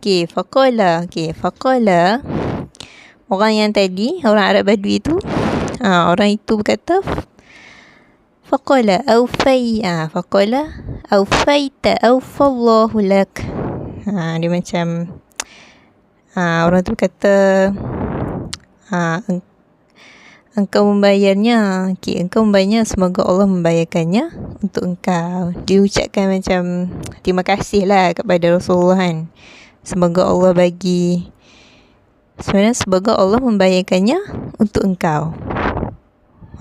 Okay, faqala. Okay, faqala. Orang yang tadi, orang Arab Badui tu, ha, orang itu berkata, faqala awfai. Ha, faqala awfaita awfallahu lak. Ha, dia macam, ha, orang tu kata, ha, engkau membayarnya. Okay, engkau membayarnya. Semoga Allah membayarkannya untuk engkau. Dia ucapkan macam terima kasih lah kepada Rasulullah kan. Semoga Allah bagi sebenarnya semoga Allah membayarkannya untuk engkau.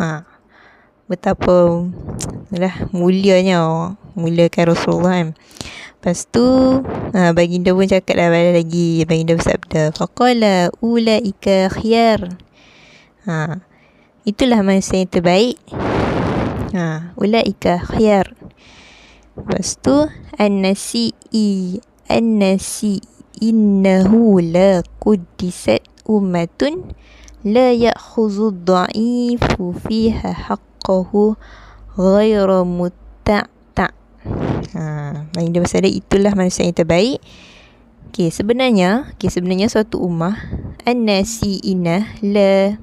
Ha. Betapa lah mulianya muliakan Rasulullah kan. Lepas tu ha, baginda pun cakap lah lagi baginda bersabda faqala ulaika khiyar. Ha. Itulah manusia yang terbaik. Ha, ulaika khiyar. Lepas tu an-nasi'i an-nasi innahu la quddisat ummatun la ya'khudhu ad-da'ifu fiha haqqahu ghayra mutta'ta. Ha, baginda bersabda itulah manusia yang terbaik. Okay, sebenarnya, okay, sebenarnya suatu ummah an-nasi'ina la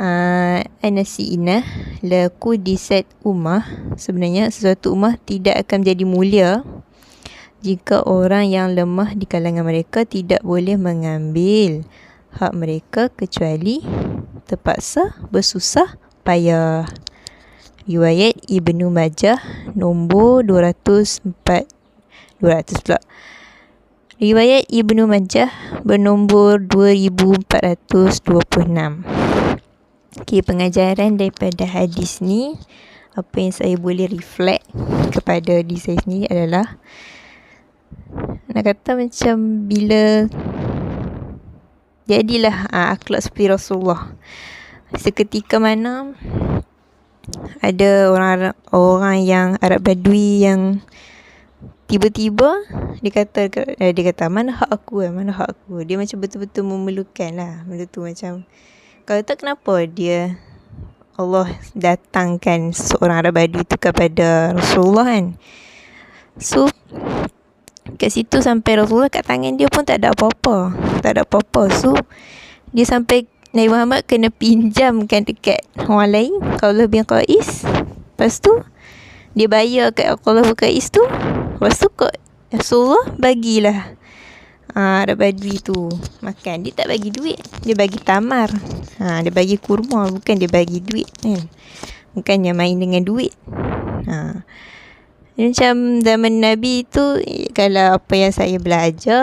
uh, anasiina la qudisat ummah sebenarnya sesuatu ummah tidak akan menjadi mulia jika orang yang lemah di kalangan mereka tidak boleh mengambil hak mereka kecuali terpaksa bersusah payah. Riwayat Ibnu Majah nombor 204 200 pula. Riwayat Ibnu Majah bernombor 2426. Okey, pengajaran daripada hadis ni apa yang saya boleh reflect kepada diri saya sendiri adalah nak kata macam bila jadilah uh, akhlak seperti Rasulullah. Seketika mana ada orang orang yang Arab Badui yang tiba-tiba dia kata eh, dia kata mana hak aku eh? Mana hak aku? Dia macam betul-betul memerlukan lah. Benda tu macam kalau tak kenapa dia Allah datangkan seorang Arab Badu itu kepada Rasulullah kan. So kat situ sampai Rasulullah kat tangan dia pun tak ada apa-apa. Tak ada apa-apa. So dia sampai Nabi Muhammad kena pinjamkan dekat orang lain kalau bin Qais. Lepas tu dia bayar kat Allah bin Qais tu. Lepas tu kok Rasulullah bagilah ha, Arab Badui tu makan. Dia tak bagi duit. Dia bagi tamar. Ha, dia bagi kurma. Bukan dia bagi duit kan. Bukannya main dengan duit. Ha. Macam zaman Nabi tu, kalau apa yang saya belajar,